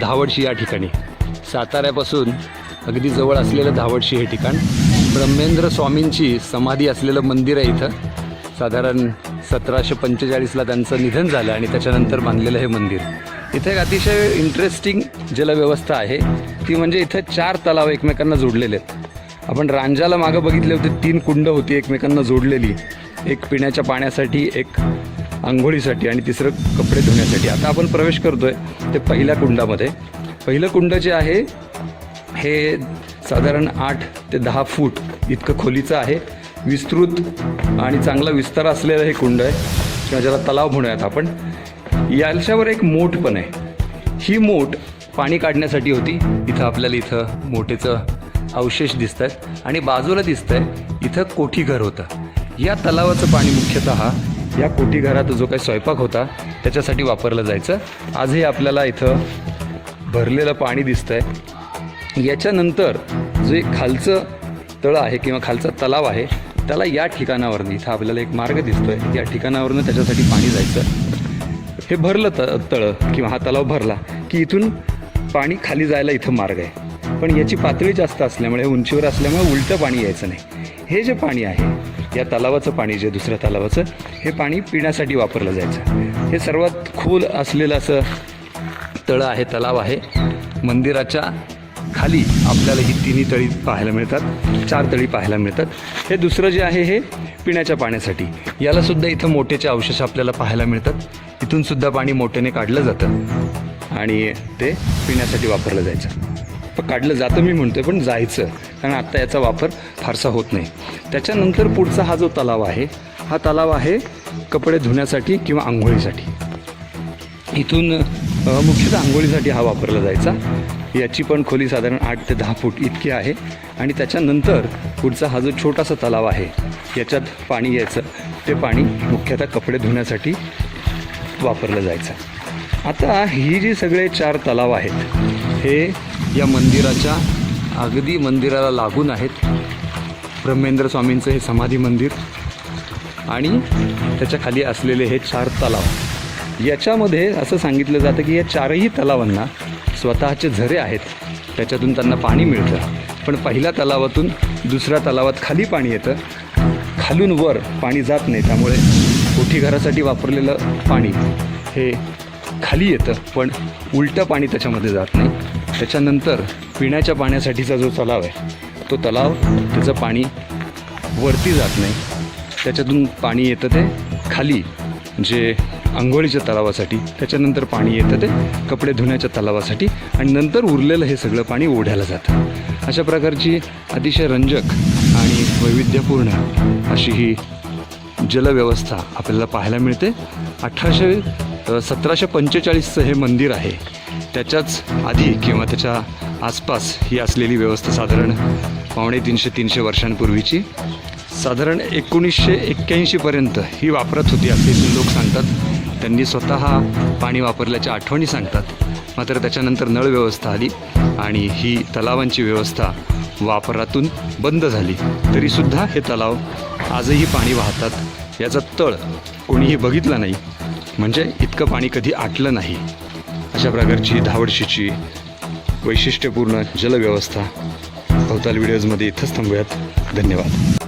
धावडशी या ठिकाणी. साताऱ्यापासून अगदी जवळ असलेलं धावडशी हे ठिकाण. ब्रह्मेंद्र स्वामींची समाधी असलेलं मंदिर आहे इथं. साधारण सतराशे पंचेचाळीसला त्यांचं निधन झालं आणि त्याच्यानंतर बांधलेलं हे मंदिर. इथे एक अतिशय इंटरेस्टिंग जलव्यवस्था आहे. ती म्हणजे इथं चार तलाव एकमेकांना जोडलेले आहेत. आपण रांजाला मागं बघितले होते तीन कुंड होती एकमेकांना जोडलेली. एक पिण्याच्या पाण्यासाठी एक आंघोळीसाठी आणि तिसरं कपडे धुण्यासाठी. आता आपण प्रवेश करतोय ते पहिल्या कुंडामध्ये. पहिलं कुंड जे आहे हे साधारण आठ ते दहा फूट इतकं खोलीचं आहे. विस्तृत आणि चांगला विस्तार असलेलं हे कुंड आहे. किंवा ज्याला तलाव म्हणूयात आपण. याच्यावर एक मोठ पण आहे. ही मोठ पाणी काढण्यासाठी होती. इथं आपल्याला इथं मोठेचं अवशेष दिसत आहेत आणि बाजूला दिसत आहे इथं कोठी घर होतं. या तलावाचं पाणी मुख्यतः या कोठी घरात जो काही स्वयंपाक होता त्याच्यासाठी वापरलं जायचं. आजही आपल्याला इथं भरलेलं पाणी दिसतंय. याच्यानंतर जे खालचं तळं आहे किंवा खालचा तलाव आहे त्याला या ठिकाणावरनं इथं आपल्याला एक मार्ग दिसतो आहे या ठिकाणावरनं त्याच्यासाठी पाणी जायचं. हे भरलं त तळं किंवा हा तलाव भरला की इथून पाणी खाली जायला इथं मार्ग आहे. पण याची पातळी जास्त असल्यामुळे उंचीवर असल्यामुळे उलटं पाणी यायचं नाही. हे जे पाणी आहे या तलावाचं पाणी जे दुसऱ्या तलावाचं हे पाणी पिण्यासाठी वापरलं जायचं. हे सर्वात खोल असलेलं असं तळं आहे तलाव आहे. मंदिराच्या खाली आपल्याला ही तिन्ही तळी पाहायला मिळतात चार तळी पाहायला मिळतात. हे दुसरं जे आहे हे पिण्याच्या पाण्यासाठी. यालासुद्धा इथं मोठेचे अवशेष आपल्याला पाहायला मिळतात. इथूनसुद्धा पाणी मोठ्याने काढलं जातं आणि ते पिण्यासाठी वापरलं जायचं. पण काढलं जातं मी म्हणतोय पण जायचं. कारण आत्ता याचा वापर फारसा होत नाही. त्याच्यानंतर पुढचा हा जो तलाव आहे हा तलाव आहे कपडे धुण्यासाठी किंवा आंघोळीसाठी. इथून मुख्यतः आंघोळीसाठी हा वापरला जायचा. याची पण खोली साधारण आठ ते दहा फूट इतकी आहे. आणि त्याच्यानंतर पुढचा हा जो छोटासा तलाव आहे याच्यात पाणी यायचं. ते पाणी मुख्यतः कपडे धुण्यासाठी वापरलं जायचं. आता ही जी सगळे चार तलाव आहेत हे या मंदिराच्या अगदी मंदिराला लागून आहेत. ब्रह्मेंद्र स्वामींचं हे समाधी मंदिर आणि त्याच्याखाली असलेले हे चार तलाव. याच्यामध्ये असं सांगितलं जातं की या चारही तलावांना स्वतःचे झरे आहेत. त्याच्यातून त्यांना पाणी मिळतं. पण पहिल्या तलावातून दुसऱ्या तलावात खाली पाणी येतं. खालून वर पाणी जात नाही. त्यामुळे कोठी घरासाठी वापरलेलं पाणी हे खाली येतं पण उलटं पाणी त्याच्यामध्ये जात नाही. त्याच्यानंतर पिण्याच्या पाण्यासाठीचा जो तलाव आहे तो तलाव त्याचं पाणी वरती जात नाही. त्याच्यातून पाणी येतं ते खाली जे आंघोळीच्या तलावासाठी. त्याच्यानंतर पाणी येतं ते कपडे धुण्याच्या तलावासाठी आणि नंतर उरलेलं हे सगळं पाणी ओढ्याला जातं. अशा प्रकारची अतिशय रंजक आणि वैविध्यपूर्ण अशी ही जलव्यवस्था आपल्याला पाहायला मिळते. अठराशे सतराशे पंचेचाळीसचं हे मंदिर आहे. त्याच्याच आधी किंवा त्याच्या आसपास ही असलेली व्यवस्था साधारण पावणे तीनशे तीनशे वर्षांपूर्वीची. साधारण एकोणीसशे एक्क्याऐंशीपर्यंत ही वापरत होती असे लोक सांगतात. त्यांनी स्वतः पाणी वापरल्याच्या आठवणी सांगतात. मात्र त्याच्यानंतर नळ व्यवस्था आली आणि ही तलावांची व्यवस्था वापरातून बंद झाली. तरीसुद्धा हे तलाव आजही पाणी वाहतात. याचा तळ कोणीही बघितला नाही. म्हणजे इतकं पाणी कधी आटलं नाही. अशा प्रकारची धावडशीची वैशिष्ट्यपूर्ण जलव्यवस्था भवताल व्हिडिओजमध्ये इथंच थांबूयात. धन्यवाद.